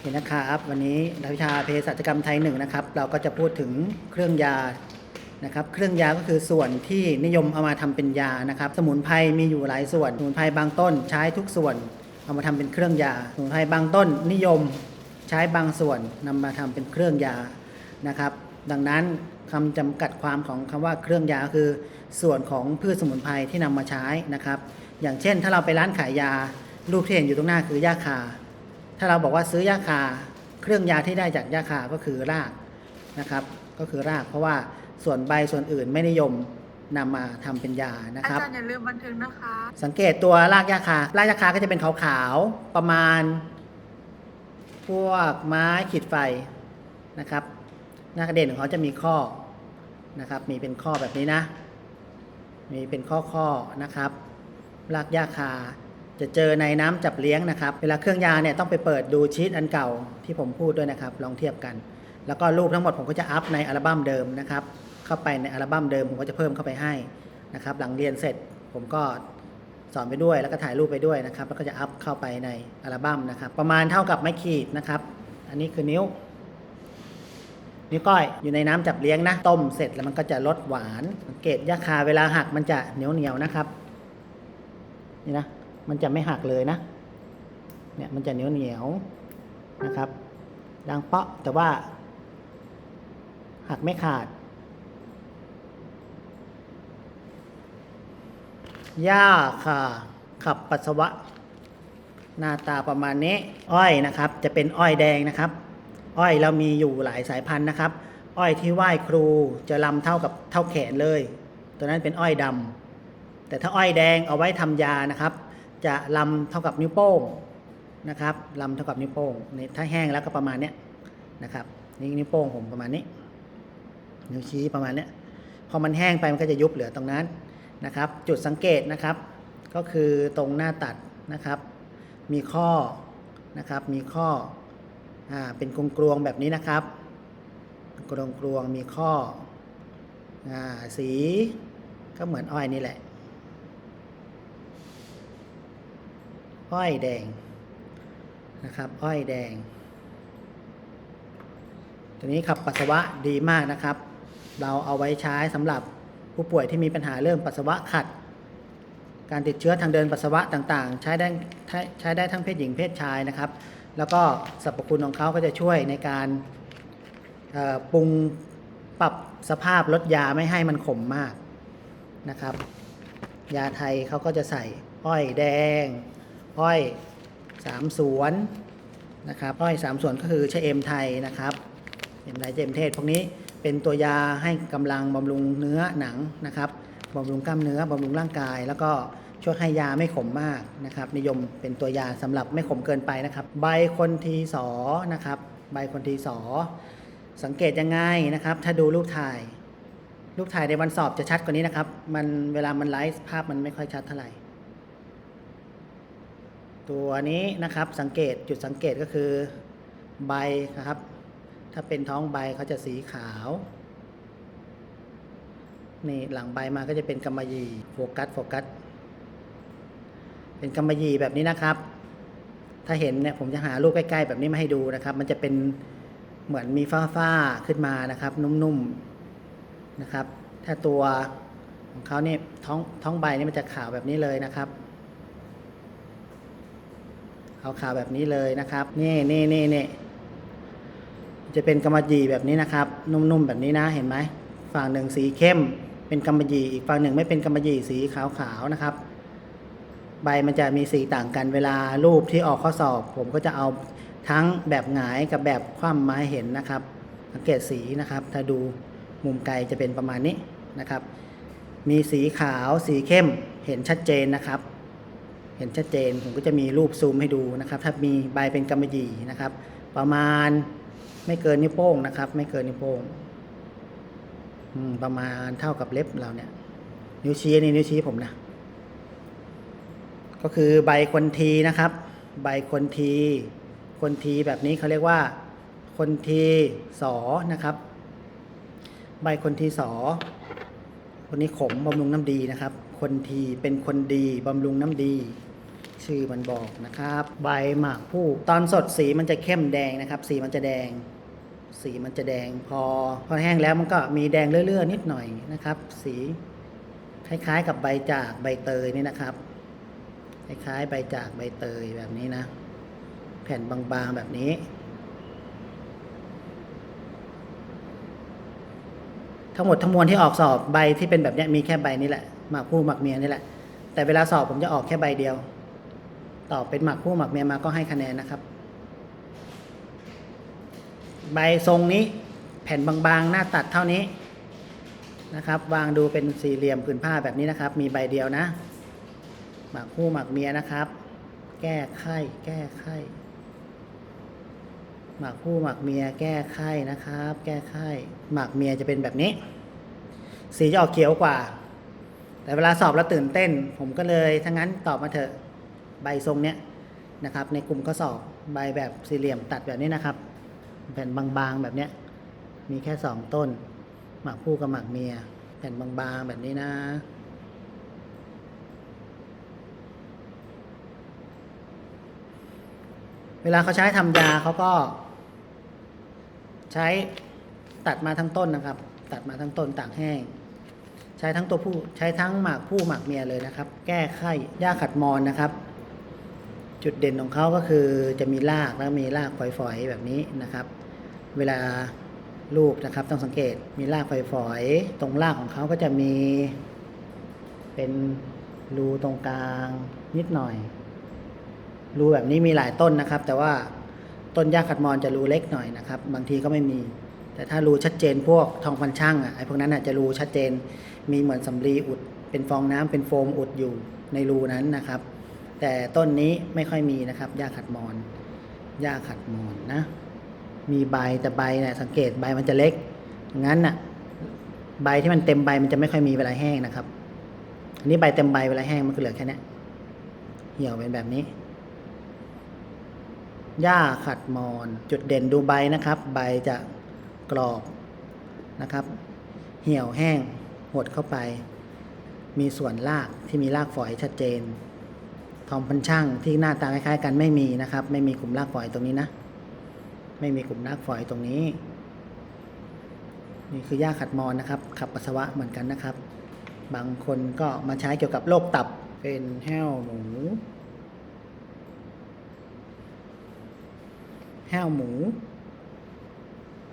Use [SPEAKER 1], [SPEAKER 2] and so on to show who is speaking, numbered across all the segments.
[SPEAKER 1] เห็นนะครับวันนี้นักวิชาเภสัชกรรมไทยหนึ่งนะครับ เราก็จะพูดถึงเครื่องยานะครับ เครื่องยาก็คือส่วนที่นิยมเอามาทำเป็นยานะครับ สมุนไพรมีอยู่หลายส่วน สมุนไพรบางต้นใช้ทุกส่วน เอามาทำเป็นเครื่องยา สมุนไพรบางต้นนิยมใช้บางส่วนนำมาทำเป็นเครื่องยานะครับ ดังนั้นคำจำกัดความของคำว่าเครื่องยาคือ ส่วนของพืชสมุนไพรที่นำมาใช้นะครับ อย่างเช่น ถ้าเราไปร้านขายยารูปที่เห็นอยู่ตรงหน้าคือยาคา ถ้าเราบอกว่าซื้อยาคา เครื่องยาที่ได้จากยาคาก็คือรากนะครับ ก็คือรากเพราะว่าส่วนใบส่วนอื่นไม่นิยมนำมาทำเป็นยานะ
[SPEAKER 2] อา
[SPEAKER 1] ครับ
[SPEAKER 2] จารย์อย่าลืมบันทึกนะคะ
[SPEAKER 1] สังเกตตัวรากยาคารากยาคาก็จะเป็นขาวๆประมาณ พวกไม้ขีดไฟนะครับหน้ากระเด็นของเขาจะมีข้อนะครับ มีเป็นข้อแบบนี้นะ มีเป็นข้อข้อๆนะครับรากยาคา จะเจอในน้ำจับเลี้ยงนะครับ เวลาเครื่องยาเนี่ยต้องไปเปิดดูชีตอันเก่าที่ผมพูดด้วยนะครับ ลองเทียบกัน แล้วก็รูปทั้งหมดผมก็จะอัพในอัลบั้มเดิมนะครับ เข้าไปในอัลบั้มเดิมผมก็จะเพิ่มเข้าไปให้นะครับ หลังเรียนเสร็จผมก็สอนไปด้วยแล้วก็ถ่ายรูปไปด้วยนะครับ แล้วก็จะอัพเข้าไปในอัลบั้มนะครับ ประมาณเท่ากับไม้ขีดนะครับ อันนี้คือนิ้ว นิ้วก้อยอยู่ในน้ำจับเลี้ยงนะ ต้มเสร็จแล้วมันก็จะรสหวานสังเกตยาคาเวลาหักมันจะเหนียวเหนียวนะครับ นี่นะ มันจะไม่หักเลยนะ เนี่ยมันจะเหนียวเหนียวนะครับ ดังเปาะแต่ว่า หักไม่ขาด หญ้าค่ะ ขับปัสสาวะ หน้าตาประมาณนี้ อ้อยนะครับ จะเป็นอ้อยแดงนะครับ อ้อยเรามีอยู่หลายสายพันธุ์นะครับ อ้อยที่ไหว้ครูจะลำเท่ากับเท่าแขนเลย ตัวนั้นเป็นอ้อยดำแต่ถ้าอ้อยแดงเอาไว้ทำยานะครับ จะลำเท่ากับนิ้วโป้งนะครับลำเท่ากับนิ้วโป้งนี่ถ้าแห้งแล้วก็ประมาณเนี้ยนะครับนี่นิ้วโป้งผมประมาณนี้ นิ้วชี้ประมาณเนี้ยพอมันแห้งไปมันก็จะยุบเหลือตรงนั้นนะครับ จุดสังเกตนะครับ ก็คือตรงหน้าตัดนะครับ มีข้อนะครับ มีข้ออ่าเป็นกลงกลวงแบบนี้นะครับกลงกลวงมีข้ออ่าสีก็เหมือนอ้อยนี่แหละ อ้อยแดงนะครับ อ้อยแดง ตัวนี้ขับปัสสาวะดีมากนะครับ เราเอาไว้ใช้สำหรับผู้ป่วยที่มีปัญหาเรื่องปัสสาวะขัด การติดเชื้อทางเดินปัสสาวะต่างๆ ใช้ได้ใช้ได้ทั้งเพศหญิงเพศชายนะครับ แล้วก็สรรพคุณของเขาก็จะช่วยในการปรุงปรับสภาพลดยาไม่ให้มันขมมากนะครับ ยาไทยเขาก็จะใส่อ้อยแดง อ้อยสามสวนนะครับอ้อยสามสวนก็คือชะเอมไทยนะครับเอมไทยเอมเทศ พวกนี้เป็นตัวยาให้กำลังบำรุงเนื้อหนังนะครับบำรุงกล้ามเนื้อบำรุงร่างกาย แล้วก็ช่วยให้ยาไม่ขมมากนะครับ นิยมเป็นตัวยาสำหรับไม่ขมเกินไปนะครับ ใบคนทีสอนะครับ ใบคนทีสอ สังเกตยังไงนะครับ ถ้าดูรูปถ่าย รูปถ่ายในวันสอบจะชัดกว่านี้นะครับ มันเวลามันไลฟ์ภาพมันไม่ค่อยชัดเท่าไหร่ ตัวนี้นะครับสังเกตจุดสังเกตก็คือใบนะครับ ถ้าเป็นท้องใบเขาจะสีขาว นี่หลังใบมาก็จะเป็นกำมะหยี่โฟกัสโฟกัส เป็นกำมะหยี่แบบนี้นะครับ ถ้าเห็นเนี่ยผมจะหารูปใกล้ๆแบบนี้มาให้ดูนะครับ มันจะเป็นเหมือนมีฝ้าๆขึ้นมานะครับ นุ่มๆนะครับ ถ้าตัวของเขาเนี่ยท้องท้องใบนี่มันจะขาวแบบนี้เลยนะครับ เอาขาวแบบนี้เลยนะครับ นี่นี่นี่นี่จะเป็นกำมะหยี่แบบนี้นะครับ นุ่มๆแบบนี้นะเห็นไหมฝั่งหนึ่งสีเข้มเป็นกำมะหยี่อีกฝั่งหนึ่งไม่เป็นกำมะหยี่สีขาวๆนะครับ ใบมันจะมีสีต่างกันเวลารูปที่ออกข้อสอบ ผมก็จะเอาทั้งแบบหงายกับแบบคว่ำมาให้เห็นนะครับ สังเกตสีนะครับ ถ้าดูมุมไกลจะเป็นประมาณนี้นะครับ มีสีขาวสีเข้มเห็นชัดเจนนะครับ เห็นชัดเจนผมก็จะมีรูปซูมให้ดูนะครับ ถ้ามีใบเป็นกำมะหยี่นะครับ ประมาณไม่เกินนิ้วโป้งนะครับ ไม่เกินนิ้วโป้งประมาณเท่ากับเล็บเราเนี่ย นิ้วชี้นี่นิ้วชี้ผมนะ ก็คือใบคนทีนะครับ ใบคนที คนทีแบบนี้เขาเรียกว่า คนทีสอนะครับ ใบคนทีสอคนนี้ขมบำรุงน้ำดีนะครับ คนทีเป็นคนดีบำรุงน้ำดี ชื่อมันบอกนะครับ ใบหมากผู้ตอนสดสีมันจะเข้มแดงนะครับ สีมันจะแดง สีมันจะแดงพอ พอแห้งแล้วมันก็มีแดงเลื่อยๆนิดหน่อยนะครับ สีคล้ายๆกับใบจากใบเตยนี่นะครับ คล้ายๆใบจากใบเตยแบบนี้นะ แผ่นบางๆแบบนี้ ทั้งหมดทั้งมวลที่ออกสอบใบที่เป็นแบบนี้มีแค่ใบนี้แหละหมากผู้หมากเมียนี่แหละ แต่เวลาสอบผมจะออกแค่ใบเดียว ตอบเป็นหมากผู้หมากเมียมาก็ให้คะแนนนะครับ ใบทรงนี้แผ่นบางๆ หน้าตัดเท่านี้นะครับ วางดูเป็นสี่เหลี่ยมผืนผ้าแบบนี้นะครับ มีใบเดียวนะ หมากผู้หมากเมียนะครับ แก้ไข้แก้ไข้หมากผู้หมากเมียแก้ไข้นะครับ แก้ไข้หมากเมียจะเป็นแบบนี้ สีจะออกเขียวกว่า แต่เวลาสอบแล้วตื่นเต้น ผมก็เลยถ้างั้นตอบมาเถอะ ใบทรงเนี้ยนะครับ ในกลุ่มข้อสอบใบแบบสี่เหลี่ยมตัดแบบนี้นะครับ แผ่นบางๆแบบเนี้ยมีแค่สองต้น หมากผู้กับหมากเมีย แผ่นบางๆแบบนี้นะเวลาเขาใช้ทำยาเขาก็ ใช้ตัดมาทั้งต้นนะครับ ตัดมาทั้งต้นต่ากแห้ง ใช้ทั้งตัวผู้ใช้ทั้งหมากผู้หมากเมียเลยนะครับ แก้ไข้หญ้าขัดมอนนะครับ จุดเด่นของเขาก็คือจะมีรากแล้วมีรากฝอยๆแบบนี้นะครับ เวลาลูกนะครับต้องสังเกตมีรากฝอยๆตรงรากของเขาก็จะมี เป็นรูตรงกลางนิดหน่อย รูแบบนี้มีหลายต้นนะครับ แต่ว่าต้นหญ้าขัดมอนจะรูเล็กหน่อยนะครับ บางทีก็ไม่มี แต่ถ้ารูชัดเจนพวกทองพันช่างอะไอ้พวกนั้นอะจะรูชัดเจนมีเหมือนสำลีอุด เป็นฟองน้ำเป็นโฟมอุดอยู่ในรูนั้นนะครับ แต่ต้นนี้ไม่ค่อยมีนะครับหญ้าขัดมอนหญ้าขัดมอนนะ มีใบแต่ใบเนี่ยสังเกตใบมันจะเล็ก งั้นน่ะใบที่มันเต็มใบมันจะไม่ค่อยมีเวลาแห้งนะครับ อันนี้ใบเต็มใบเวลาแห้งมันก็เหลือแค่นี้เหี่ยวเป็นแบบนี้หญ้าขัดมอน จุดเด่นดูใบนะครับ ใบจะกรอบนะครับ เหี่ยวแห้งหดเข้าไป มีส่วนรากที่มีรากฝอยชัดเจน ทองพันช่างที่หน้าตาคล้ายๆกันไม่มีนะครับ ไม่มีกลุ่มรากฝอยตรงนี้นะ ไม่มีกลุ่มรากฝอยตรงนี้ นี่คือหญ้าขัดมอนนะครับ ขับปัสสาวะเหมือนกันนะครับ บางคนก็มาใช้เกี่ยวกับโรคตับเป็นแห้วหมูแห้วหมู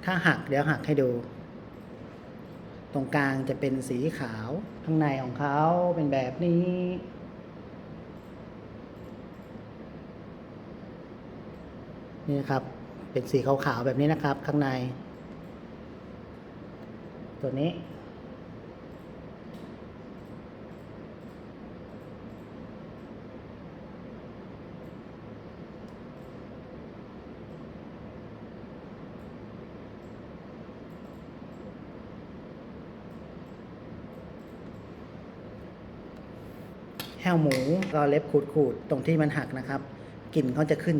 [SPEAKER 1] ถ้าหักเดี๋ยวหักให้ดู ตรงกลางจะเป็นสีขาว ข้างในของเขาเป็นแบบนี้ นี่นะครับ เป็นสีขาวๆแบบนี้นะครับ ข้างใน ตัวนี้ แห้วหมูก็เล็บขูดๆ ตรงที่มันหักนะครับ กลิ่นเขาจะขึ้น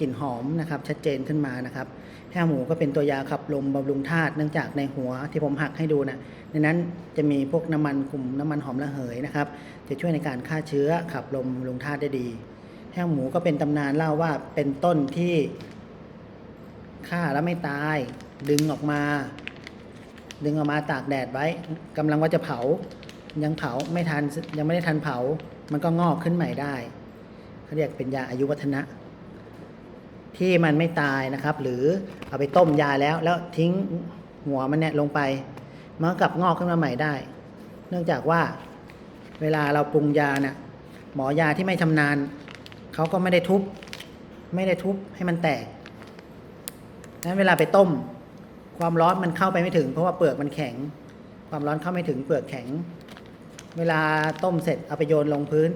[SPEAKER 1] กลิ่นหอมนะครับชัดเจนขึ้นมานะครับแห้หมูก็เป็นตัวยาขับลมบำรุงธาตุเนื่องจากในหัวที่ผมหักให้ดูนะในนั้นจะมีพวกน้ำมันกลุ่มน้ำมันหอมระเหยนะครับ จะช่วยในการฆ่าเชื้อขับลมบำรุงธาตุได้ดีแห้หมูก็เป็นตำนานเล่าว่าเป็นต้นที่ฆ่าแล้วไม่ตายดึงออกมา ดึงออกมาตากแดดไว้กำลังว่าจะเผายังเผาไม่ทันยังไม่ได้ทันเผา มันก็งอกขึ้นใหม่ได้เขาเรียกเป็นยาอายุวัฒนะ ที่มันไม่ตายนะครับ หรือเอาไปต้มยาแล้ว แล้วทิ้งหัวมันเนี่ยลงไป มันกลับงอกขึ้นมาใหม่ได้ เนื่องจากว่าเวลาเราปรุงยาน่ะหมอยาที่ไม่ชำนาญเขาก็ไม่ได้ทุบ ไม่ได้ทุบให้มันแตกนั้นเวลาไปต้ม ความร้อนมันเข้าไปไม่ถึง เพราะว่าเปลือกมันแข็ง ความร้อนเข้าไม่ถึงเปลือกแข็ง เวลาต้มเสร็จเอาไปโยนลงพื้น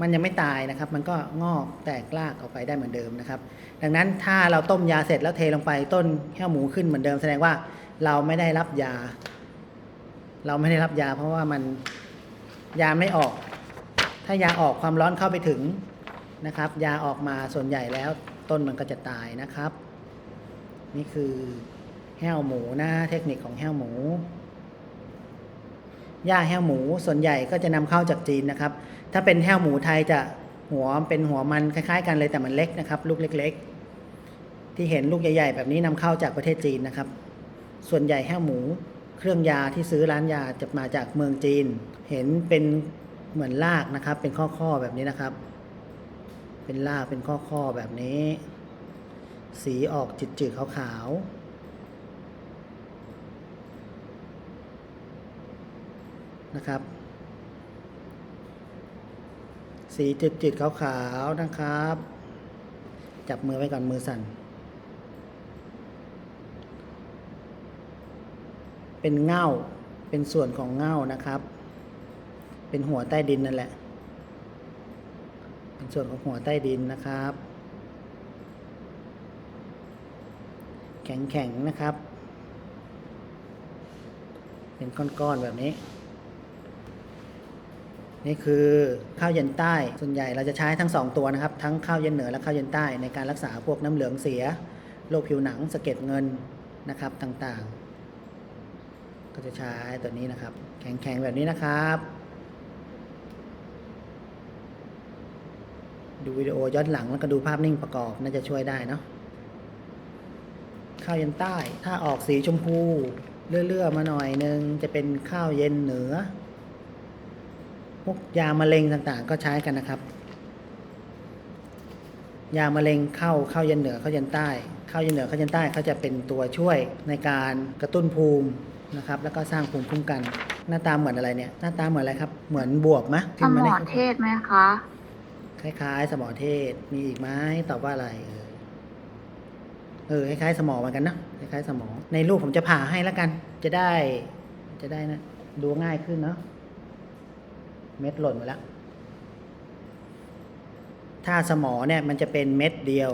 [SPEAKER 1] มันยังไม่ตายนะครับ มันก็งอกแตกรากออกไปได้เหมือนเดิมนะครับ ดังนั้นถ้าเราต้มยาเสร็จแล้วเทลงไปต้นแห้วหมูขึ้นเหมือนเดิมแสดงว่าเราไม่ได้รับยา เราไม่ได้รับยา เพราะว่ามันยาไม่ออก ถ้ายาออกความร้อนเข้าไปถึงนะครับ ยาออกมาส่วนใหญ่แล้วต้นมันก็จะตายนะครับ นี่คือแห้วหมูนะเทคนิคของแห้วหมูหญ้าแห้วหมูส่วนใหญ่ก็จะนำเข้าจากจีนนะครับ ถ้าเป็นแห้วหมูไทยจะหัวเป็นหัวมันคล้ายๆ กันเลยแต่มันเล็กนะครับ ลูกเล็ก ๆ ที่เห็นลูกใหญ่ ๆ แบบนี้นำเข้าจากประเทศจีนนะครับ ส่วนใหญ่แห้วหมูเครื่องยาที่ซื้อร้านยาจะมาจากเมืองจีน เห็นเป็นเหมือนลากนะครับ เป็นข้อๆแบบนี้นะครับ เป็นลากเป็นข้อๆแบบนี้ สีออกจืดๆขาวๆนะครับ สีจืดๆขาวๆนะครับ จับมือไว้ก่อนมือสั่น เป็นเง่า เป็นส่วนของเง่านะครับ เป็นหัวใต้ดินนั่นแหละ เป็นส่วนของหัวใต้ดินนะครับ แข็งๆนะครับ เป็นก้อนๆแบบนี้ นี่คือข้าวเย็นใต้ ส่วนใหญ่เราจะใช้ทั้งสองตัวนะครับ ทั้งข้าวเย็นเหนือและข้าวเย็นใต้ในการรักษาพวกน้ำเหลืองเสีย โรคผิวหนังสะเก็ดเงินนะครับต่างๆ ก็จะใช้ตัวนี้นะครับ แข็งๆแบบนี้นะครับ ดูวิดีโอย้อนหลังแล้วก็ดูภาพนิ่งประกอบน่าจะช่วยได้เนาะข้าวเย็นใต้ ถ้าออกสีชมพูเลื่อๆมาหน่อยนึงจะเป็นข้าวเย็นเหนือ วกยามะเร็งต่างๆ ก็ใช้กันนะครับ ยามะเร็งเข้าเข้าเย็นเหนือเข้าเย็นใต้ เข้าเย็นเหนือเข้าเย็นใต้เขาจะเป็นตัวช่วยในการกระตุ้นภูมินะครับ แล้วก็สร้างภูมิคุ้มกัน หน้าตาเหมือนอะไรเนี่ย หน้าตาเหมือนอะไรครับ เหมือนบวบไหม
[SPEAKER 2] ส
[SPEAKER 1] ขึ้น
[SPEAKER 2] ม
[SPEAKER 1] มา
[SPEAKER 2] อ
[SPEAKER 1] ใน
[SPEAKER 2] เทศไหมคะ
[SPEAKER 1] คล้ายๆ สมอเทศมีอีกไหมตอบว่าอะไรเออเออคล้ายๆสมอเหมือนกันเนอะคล้ายๆสมอในรูปผมจะผ่าให้แล้วกัน จะได้ จะได้นะดูง่ายขึ้นเนาะ เม็ดหล่นไปแล้ว ถ้าสมอเนี่ยมันจะเป็นเม็ดเดียว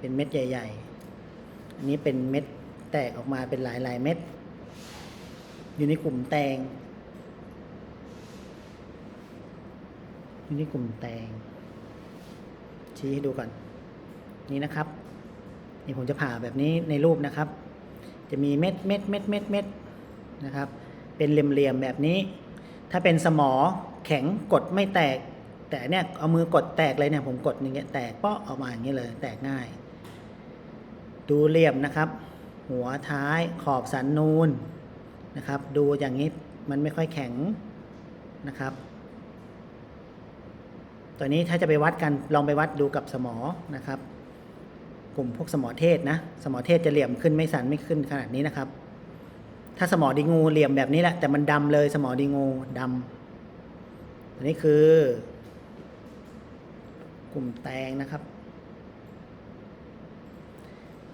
[SPEAKER 1] เป็นเม็ดใหญ่ ๆ อันนี้เป็นเม็ดแตกออกมาเป็นหลายๆเม็ด อยู่ในกลุ่มแตง อยู่ในกลุ่มแตง ชี้ให้ดูก่อน นี่นะครับ นี่ผมจะผ่าแบบนี้ในรูปนะครับ จะมีเม็ดเม็ดเม็ดเม็ดเม็ดนะครับ เป็นเหลี่ยมๆแบบนี้ถ้าเป็นสมอ แข็งกดไม่แตก แต่เนี่ยเอามือกดแตกเลยเนี่ยผมกดอย่างเงี้ยแตกเปาะออกมาอย่างเงี้ยเลยแตกง่าย ดูเหลี่ยมนะครับ หัวท้ายขอบสันนูนนะครับ ดูอย่างนี้มันไม่ค่อยแข็งนะครับ ตัวนี้ถ้าจะไปวัดกันลองไปวัดดูกับสมอนะครับ กลุ่มพวกสมอเทศนะ สมอเทศจะเหลี่ยมขึ้นไม่สันไม่ขึ้นขนาดนี้นะครับ ถ้าสมอดีงูเหลี่ยมแบบนี้แหละแต่มันดำเลยสมอดีงูดำ อันนี้คือ กลุ่มแตงนะครับ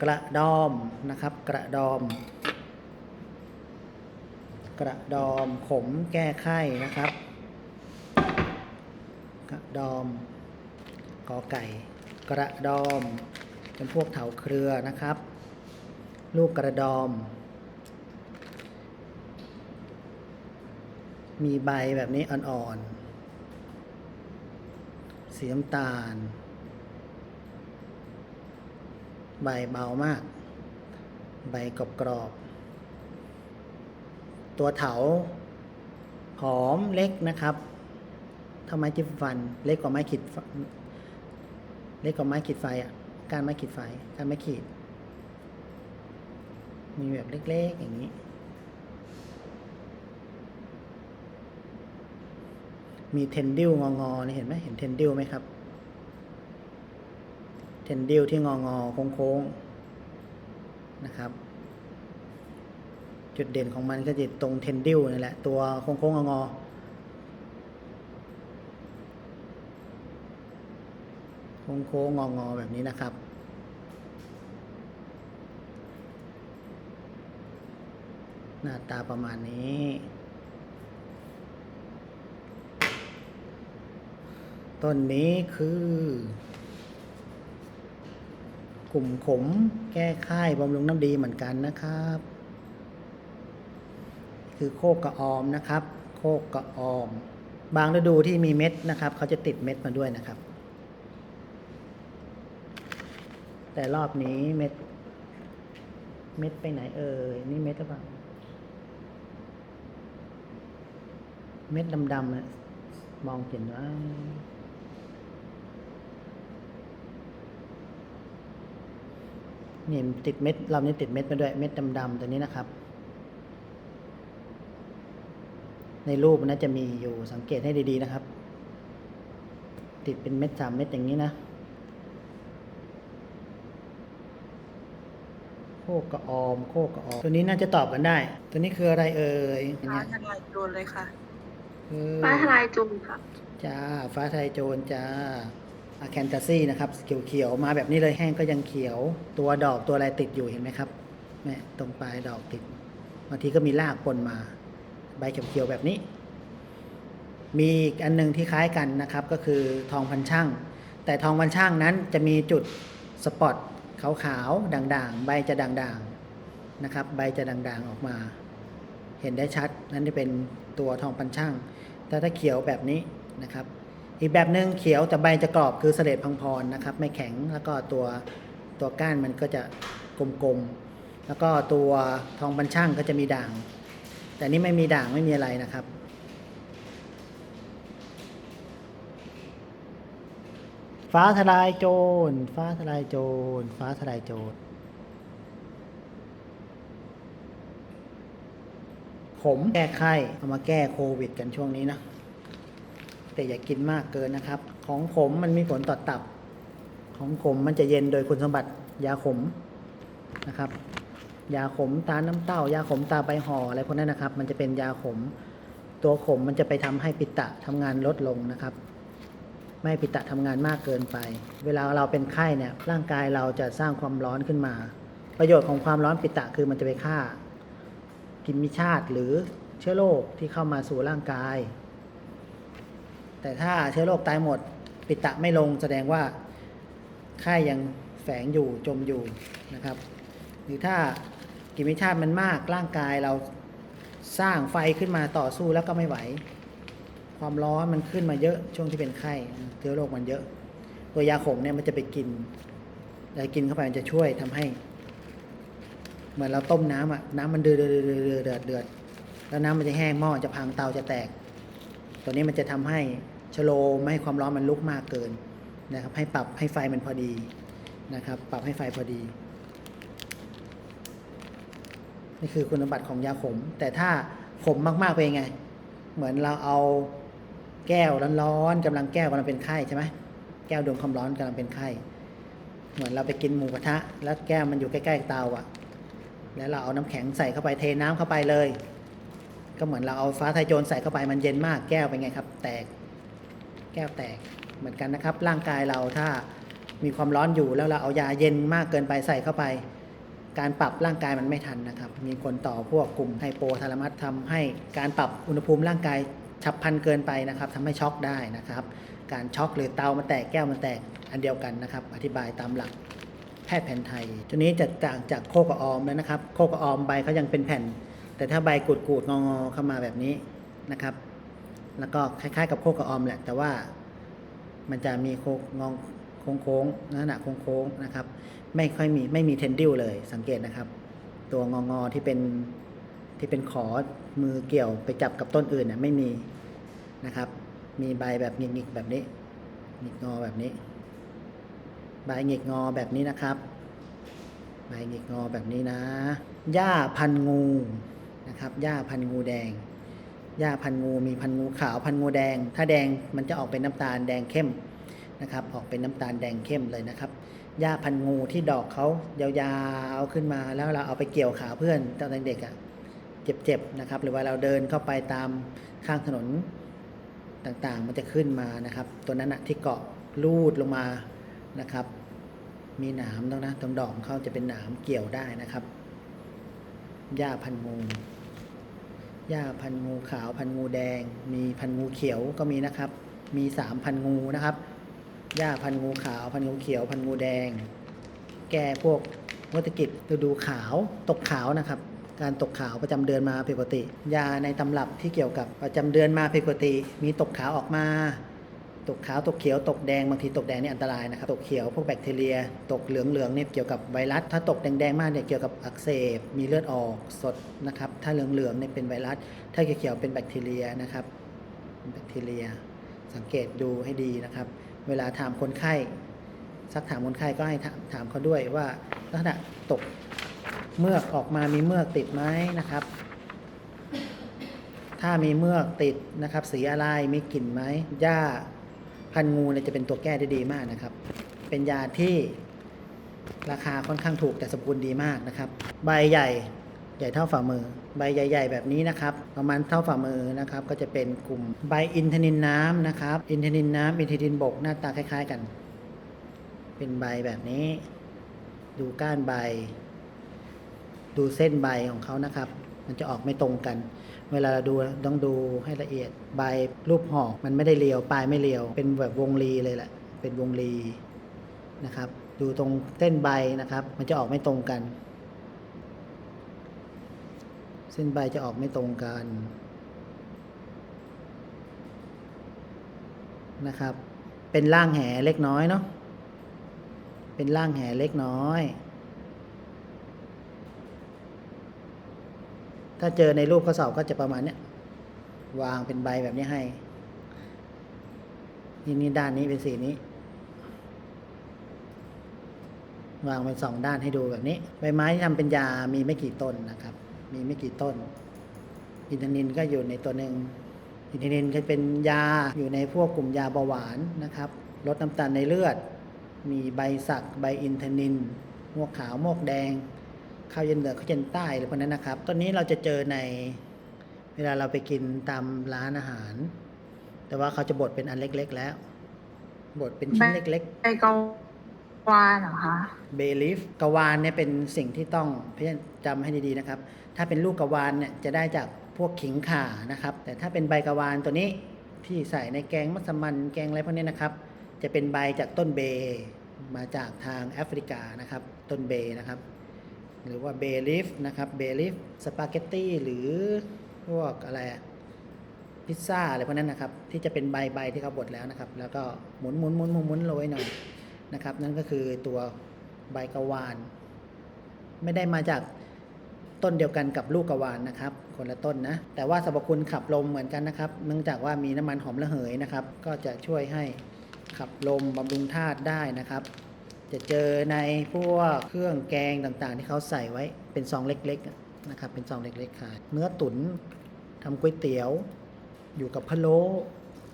[SPEAKER 1] กระดอมนะครับ กระดอม กระดอมขมแก้ไข้นะครับ กระดอมกอไก่ กระดอมเป็นพวกเถาเครือนะครับ ลูกกระดอม มีใบแบบนี้อ่อนๆ สีน้ำตาล ใบเบามาก ใบกรอบกรอบๆตัวเถาหอมเล็กนะครับเท่าไม้จิ้มฟัน เล็กกว่าไม้ขีดเล็กกว่าไม้ขีดไฟอะการไม้ขีดไฟการไม้ขีด มีแบบเล็กๆอย่างนี้ มีเทนดิลงองอๆนี่เห็นไหมเห็นเทนดิลไหมครับ เทนดิลที่งองอโค้งๆนะครับ จุดเด่นของมันก็จะตรงเทนดิลนี่แหละ ตัวโค้งๆงอๆโค้งๆงอๆแบบนี้นะครับหน้าตาประมาณนี้ ต้นนี้คือ กลุ่มขมแก้ไข้บำรุงน้ำดีเหมือนกันนะครับ คือโคกกระออมนะครับ โคกกระออม บางฤดูที่มีเม็ดนะครับ เขาจะติดเม็ดมาด้วยนะครับ แต่รอบนี้เม็ด เม็ดไปไหนเอ่ยนี่เม็ดหรือเปล่าเม็ดดำๆนะมองเห็นว่า นี่มันติดเม็ดเรานี่ติดเม็ดมาด้วยเม็ดดำๆตัวนี้นะครับ ในรูปมันน่าจะมีอยู่สังเกตให้ดีๆนะครับ ติดเป็นเม็ดสามเม็ดอย่างนี้นะโคกกระออมโคกกระออม ตัวนี้น่าจะตอบกันได้ ตัวนี้คืออะไรเอ่ย
[SPEAKER 2] ฟ้า
[SPEAKER 1] เนี่ย
[SPEAKER 2] ทลายโจรเลยค่ะ
[SPEAKER 1] คือ
[SPEAKER 3] ฟ้าทลายโจรค่ะ
[SPEAKER 1] จ้าฟ้าไทยโจรจ้าอะ แคนตาซี่นะครับเขียวๆมาแบบนี้เลยแห้งก็ยังเขียวตัวดอกตัวอะไรติดอยู่เห็นไหมครับแม่ตรงปลายดอกติดบางทีก็มีรากปนมา ใบเขียวๆแบบนี้ มีอีกอันหนึงที่คล้ายกันนะครับก็คือทองพันช่างแต่ทองพันช่างนั้นจะมีจุดสปอตขาวๆด่างๆ ใบจะด่างๆนะครับ ใบจะด่างๆออกมา เห็นได้ชัดนั่นจะเป็นตัวทองพันช่างแต่ถ้าเขียวแบบนี้นะครับ อีกแบบหนึ่งเขียวแต่ใบจะกรอบคือเสลดพังพรนะครับ ไม่แข็งแล้วก็ตัวตัวก้านมันก็จะกลมๆ แล้วก็ตัวทองบันช่างก็จะมีด่าง แต่นี่ไม่มีด่างไม่มีอะไรนะครับฟ้าทลายโจร ฟ้าทลายโจร ฟ้าทลายโจรขมแก้ไข้ เอามาแก้โควิดกันช่วงนี้นะ แต่อย่ากินมากเกินนะครับ ของขมมันมีผลต่อตับ ของขมมันจะเย็นโดยคุณสมบัติยาขมนะครับ ยาขมตาน้ำเต้า ยาขมตาใบห่ออะไรพวกนั้นนะครับ มันจะเป็นยาขม ตัวขมมันจะไปทำให้ปิตะทำงานลดลงนะครับ ไม่ให้ปิตะทำงานมากเกินไป เวลาเราเป็นไข้เนี่ยร่างกายเราจะสร้างความร้อนขึ้นมา ประโยชน์ของความร้อนปิตะคือมันจะไปฆ่ากินมิชาติหรือเชื้อโรคที่เข้ามาสู่ร่างกาย แต่ถ้าเชื้อโรคตายหมด ปิตะไม่ลงแสดงว่าไข้ยังแฝงอยู่จมอยู่นะครับ หรือถ้ากิมิชาติมันมากร่างกายเราสร้างไฟขึ้นมาต่อสู้แล้วก็ไม่ไหว ความร้อนมันขึ้นมาเยอะช่วงที่เป็นไข้เชื้อโรคมันเยอะ ตัวยาขมเนี่ยมันจะไปกินยากินเข้าไปมันจะช่วยทำให้ เหมือนเราต้มน้ำอะน้ำมันเดือดเดือดเดือดเดือดเดือดเดือดแล้วน้ำมันจะแห้งหม้อจะพังเตาจะแตก ตัวนี้มันจะทำให้ ชโลมไม่ให้ความร้อนมันลุกมากเกินนะครับ ให้ปรับให้ไฟมันพอดีนะครับ ปรับให้ไฟพอดี นี่คือคุณสมบัติของยาขม แต่ถ้าขมมากๆเป็นไง เหมือนเราเอาแก้วร้อนๆกำลังแก้วกำลังเป็นไข้ใช่ไหมแก้วดวงความร้อนกำลังเป็นไข้ เหมือนเราไปกินหมูกระทะ แล้วแก้วมันอยู่ใกล้ๆเตาอะ แล้วเราเอาน้ำแข็งใส่เข้าไปเทน้ำเข้าไปเลย ก็เหมือนเราเอาฟ้าไทโจรใส่เข้าไปมันเย็นมากแก้วเป็นไงครับ แตก แก้วแตกเหมือนกันนะครับ ร่างกายเราถ้ามีความร้อนอยู่แล้วเราเอายาเย็นมากเกินไปใส่เข้าไป การปรับร่างกายมันไม่ทันนะครับ มีผลต่อพวกกลุ่มไฮโปทาลามัสทำให้การปรับอุณหภูมิร่างกายฉับพลันเกินไปนะครับทำให้ช็อกได้นะครับ การช็อกหรือเตามันแตกแก้วมันแตกอันเดียวกันนะครับ อธิบายตามหลักแพทย์แผนไทย ตัวนี้จะต่างจากโคกระออมแล้วนะครับ โคกระออมใบเขายังเป็นแผ่น แต่ถ้าใบกูดกูดๆงองอๆเข้ามาแบบนี้นะครับ แล้วก็คล้ายๆ กับโคกระออมแหละ แต่ว่ามันจะมีโคกงองโค้งๆลักษณะโค้งๆนะครับ ไม่ค่อยมีไม่มีเทนดิลเลยสังเกตนะครับ ตัวงองอๆที่เป็นที่เป็นขอมือเกี่ยวไปจับกับต้นอื่นน่ะไม่มีนะครับ มีใบแบบหงิกๆแบบนี้หงิกงอแบบนี้ ใบหงิกงอแบบนี้นะครับใบหงิกงอแบบนี้นะหญ้าพันงูนะครับหญ้าพันงูแดง หญ้าพันงูมีพันงูขาวพันงูแดง ถ้าแดงมันจะออกเป็นน้ำตาลแดงเข้มนะครับ ออกเป็นน้ำตาลแดงเข้มเลยนะครับหญ้าพันงูที่ดอกเขายาวๆขึ้นมาแล้วเราเอาไปเกี่ยวขาเพื่อนตอนเด็กๆอะ่ะเจ็บๆนะครับ หรือว่าเราเดินเข้าไปตามข้างถนนต่างๆ มันจะขึ้นมานะครับ ตัวนั้นอะที่เกาะลูดลงมานะครับ มีหนามตรงนะตรงดอกเขาจะเป็นหนามเกี่ยวได้นะครับหญ้าพันงู หญ้าพันงูขาวพันงูแดง มีพันงูเขียวก็มีนะครับ มีสามพันงูนะครับหญ้าพันงูขาวพันงูเขียวพันงูแดง แก้พวกวัตกิจฤดูขาวตกขาวนะครับ การตกขาวประจำเดือนมาผิดปกติ ยาในตำรับที่เกี่ยวกับประจำเดือนมาผิดปกติ มีตกขาวออกมา ตกขาวตกเขียวตกแดงบางทีตกแดงนี่อันตรายนะครับตกเขียวพวกแบคทีเรีย ตกเหลืองเหลืองๆเนี่ยเกี่ยวกับไวรัส ถ้าตกแดงๆมากเนี่ยเกี่ยวกับอักเสบมีเลือดออกสดนะครับถ้าเหลืองเหลืองๆเนี่ยเป็นไวรัส ถ้าเขียวๆเป็นแบคทีเรียนะครับแบคทีเรีย สังเกตดูให้ดีนะครับ เวลาถามคนไข้สักถามคนไข้ก็ให้ถามถามเขาด้วยว่าลักษณะตกเมือกออกมามีเมือกติดไหมนะครับ ถ้ามีเมือกติดนะครับ สีอะไรมีกลิ่นไหมหญ้า พันงูเนี่ยจะเป็นตัวแก้ได้ดีมากนะครับ เป็นยาที่ราคาค่อนข้างถูกแต่สรรพคุณดีมากนะครับ ใบใหญ่ใหญ่เท่าฝ่ามือ ใบใหญ่ ๆ แบบนี้นะครับ ประมาณเท่าฝ่ามือนะครับ ก็จะเป็นกลุ่มใบอินทนินน้ำนะครับ อินทนินน้ำอินทนินบกหน้าตาคล้าย ๆ กัน เป็นใบแบบนี้ ดูก้านใบ ดูเส้นใบของเขานะครับ มันจะออกไม่ตรงกัน เวลาเราดูต้องดูให้ละเอียดใบรูปหอกมันไม่ได้เรียวปลายไม่เรียว เป็นแบบวงรีเลยแหละเป็นวงรีนะครับ ดูตรงเส้นใบนะครับ มันจะออกไม่ตรงกัน เส้นใบจะออกไม่ตรงกันนะครับ เป็นร่างแหเล็กน้อยเนาะเป็นร่างแหเล็กน้อย ถ้าเจอในรูปข้อสอบก็จะประมาณเนี้ยวางเป็นใบแบบนี้ให้ นี่นี่ด้านนี้เป็นสีนี้ วางเป็นสองด้านให้ดูแบบนี้ ใบไม้ที่ทำเป็นยามีไม่กี่ต้นนะครับ มีไม่กี่ต้น อินทนินก็อยู่ในตัวหนึ่งอินทนินก็เป็นยาอยู่ในพวกกลุ่มยาเบาหวานนะครับ ลดน้ำตาลในเลือด มีใบสัก ใบอินทนินมวกขาวมวกแดง ข้าวเย็นเหนือข้าวเย็นใต้อะไรพวกนั้นนะครับต้นนี้เราจะเจอในเวลาเราไปกินตามร้านอาหาร แต่ว่าเขาจะบดเป็นอันเล็ก ๆ แล้ว บดเป็นชิ้นเล็ก
[SPEAKER 2] ใบกวานเหรอคะ
[SPEAKER 1] ๆเบลิฟกวานเนี่ยเป็นสิ่งที่ต้องพยายามจำให้ดีๆนะครับ ถ้าเป็นลูกกวานเนี่ยจะได้จากพวกขิงข่านะครับ แต่ถ้าเป็นใบกวานตัวนี้ที่ใส่ในแกงมัสมั่นแกงอะไรพวกนี้นะครับ จะเป็นใบจากต้นเบ มาจากทางแอฟริกานะครับ ต้นเบนะครับ หรือว่าเบลิฟนะครับเบลิฟสปาเกตตี้หรือพวกอะไรพิซซ่าอะไรพวกนั้นนะครับ ที่จะเป็นใบใบที่เขาบดแล้วนะครับ แล้วก็หมุนหมุนหมุนหมุนหมุนโรยหน่อยนะครับ นั่นก็คือตัวใบกะวาน ไม่ได้มาจากต้นเดียวกันกับลูกกะวานนะครับ คนละต้นนะ แต่ว่าสรรพคุณขับลมเหมือนกันนะครับ เนื่องจากว่ามีน้ำมันหอมระเหยนะครับ ก็จะช่วยให้ขับลมบำรุงธาตุได้นะครับ จะเจอในพวกเครื่องแกงต่างๆ ที่เขาใส่ไว้เป็นซองเล็กๆนะครับเป็นซองเล็กๆขายเนื้อตุ๋นทำก๋วยเตี๋ยว อยู่กับพะโล้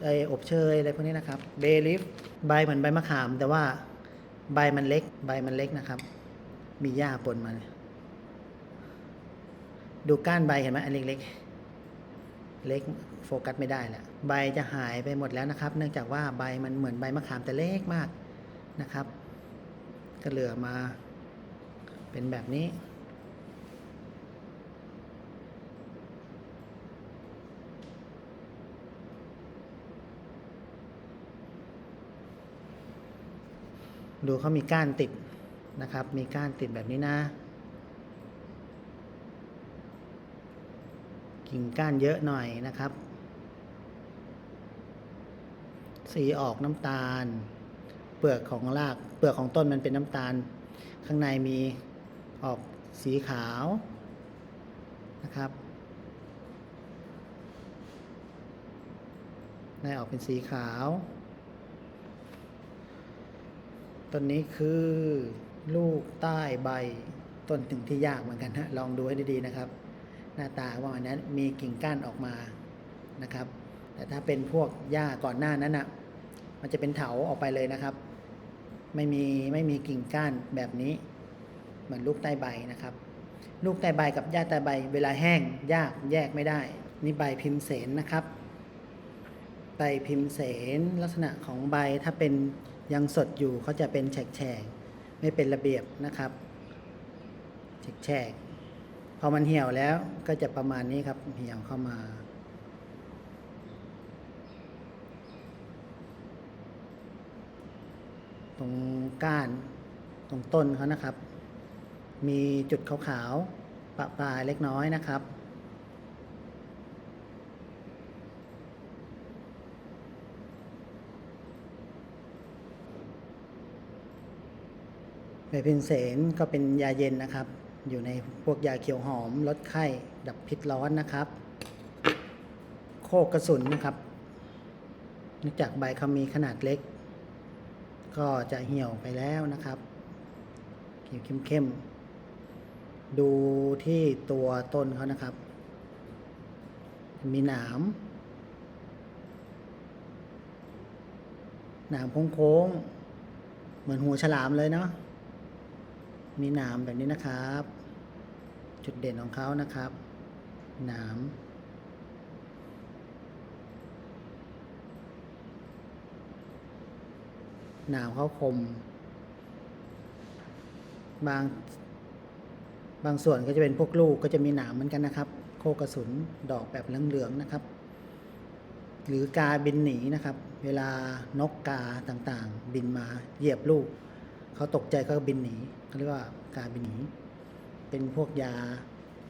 [SPEAKER 1] ไออบเชยอะไรพวกนี้นะครับเบลิฟใบเหมือนใบมะขาม แต่ว่าใบมันเล็กใบมันเล็กนะครับ มีหญ้าปนมาดูก้านใบเห็นไหมอันเล็กๆ เล็กโฟกัสไม่ได้แหละใบจะหายไปหมดแล้วนะครับ เนื่องจากว่าใบมันเหมือนใบมะขามแต่เล็กมากนะครับ ก็เหลือมาเป็นแบบนี้ ดูเขามีก้านติดนะครับ มีก้านติดแบบนี้นะ กิ่งก้านเยอะหน่อยนะครับ สีออกน้ำตาล เปลือกของราก เปลือกของต้นมันเป็นน้ำตาล ข้างในมีออกสีขาวนะครับได้ออกเป็นสีขาว ต้นนี้คือลูกใต้ใบต้นถึงที่ยากเหมือนกันฮะลองดูให้ดีๆนะครับ หน้าตาว่าอันนั้นมีกิ่งก้านออกมานะครับ แต่ถ้าเป็นพวกหญ้าก่อนหน้านั้นอะ มันจะเป็นเถาออกไปเลยนะครับ ไม่มีไม่มีกิ่งก้านแบบนี้ เหมือนลูกใต้ใบนะครับ ลูกใต้ใบกับหญ้าใต้ใบ เวลาแห้งยากแยกไม่ได้ นี่ใบพิมพ์เสนนะครับใบพิมพ์เสนลักษณะของใบถ้าเป็นยังสดอยู่เขาจะเป็นแฉกๆไม่เป็นระเบียบนะครับแฉกๆพอมันเหี่ยวแล้วก็จะประมาณนี้ครับเหี่ยวเข้ามา ตรงก้านตรงต้นเขานะครับ มีจุดขาวๆปะปลายเล็กน้อยนะครับใบพินเสนก็เป็นยาเย็นนะครับ อยู่ในพวกยาเขียวหอมลดไข้ดับพิษร้อนนะครับ โคกกระสุนนะครับเนื่องจากใบเขามีขนาดเล็ก ก็จะเหี่ยวไปแล้วนะครับเขียวเข้มๆดูที่ตัวต้นเขานะครับ มีหนามหนามโค้งๆเหมือนหัวฉลามเลยเนาะมีหนามแบบนี้นะครับ จุดเด่นของเขานะครับ หนาม หนามเขาคม บาง บางส่วนก็จะเป็นพวกลูกก็จะมีหนามเหมือนกันนะครับ โคกระสุนดอกแบบเหลืองๆนะครับ หรือกาบินหนีนะครับ เวลานกกาต่างๆ บินมาเหยียบลูกเขาตกใจก็บินหนีเขาเรียกว่ากาบินหนี เป็นพวกยา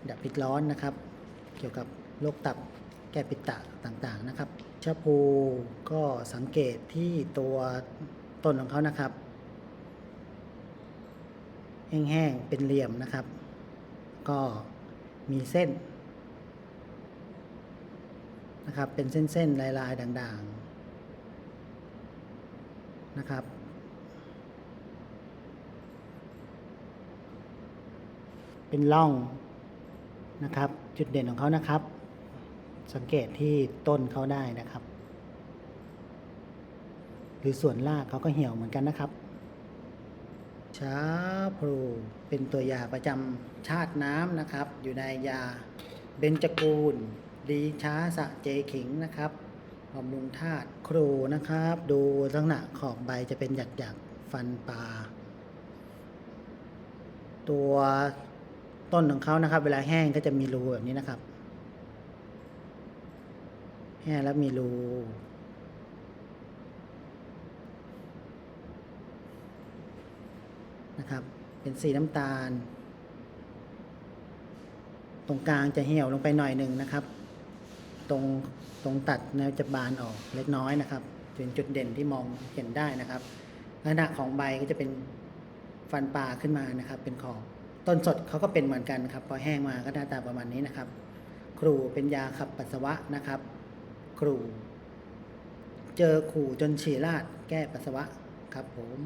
[SPEAKER 1] ดับพิษร้อนนะครับ เกี่ยวกับโรคตับแก้ปิดตะต่างๆนะครับชะพูก็สังเกตที่ตัว ต้นของเขานะครับ แห้งๆ เป็นเหลี่ยมนะครับ ก็มีเส้นนะครับ เป็นเส้นๆ ลายๆ ด่างๆ นะครับเป็นร่องนะครับ จุดเด่นของเขานะครับ สังเกตที่ต้นเขาได้นะครับ หรือส่วนรากเขาก็เหี่ยวเหมือนกันนะครับช้าพลูเป็นตัวยาประจำชาติน้ำนะครับ อยู่ในยาเบญจกูล ดีช้าสะเจขิงนะครับบำรุงธาตุครูนะครับ ดูลักษณะขอบใบจะเป็นหยักหยักๆฟันปลาตัวต้นของเขานะครับ เวลาแห้งก็จะมีรูแบบนี้นะครับ แห้งแล้วมีรู นะครับ เป็นสีน้ำตาล ตรงกลางจะเหี่ยวลงไปหน่อยหนึ่งนะครับ ตรงตรงตัดแนวจะบานออกเล็กน้อยนะครับเป็นจุดเด่นที่มองเห็นได้นะครับลักษณะของใบก็จะเป็นฟันปลาขึ้นมานะครับ เป็นขอบต้นสดเขาก็เป็นเหมือนกันครับ พอแห้งมาก็หน้าตาประมาณนี้นะครับ ครูเป็นยาขับปัสสาวะนะครับ ครู เจอขู่จนฉี่ราดแก้ปัสสาวะครับผม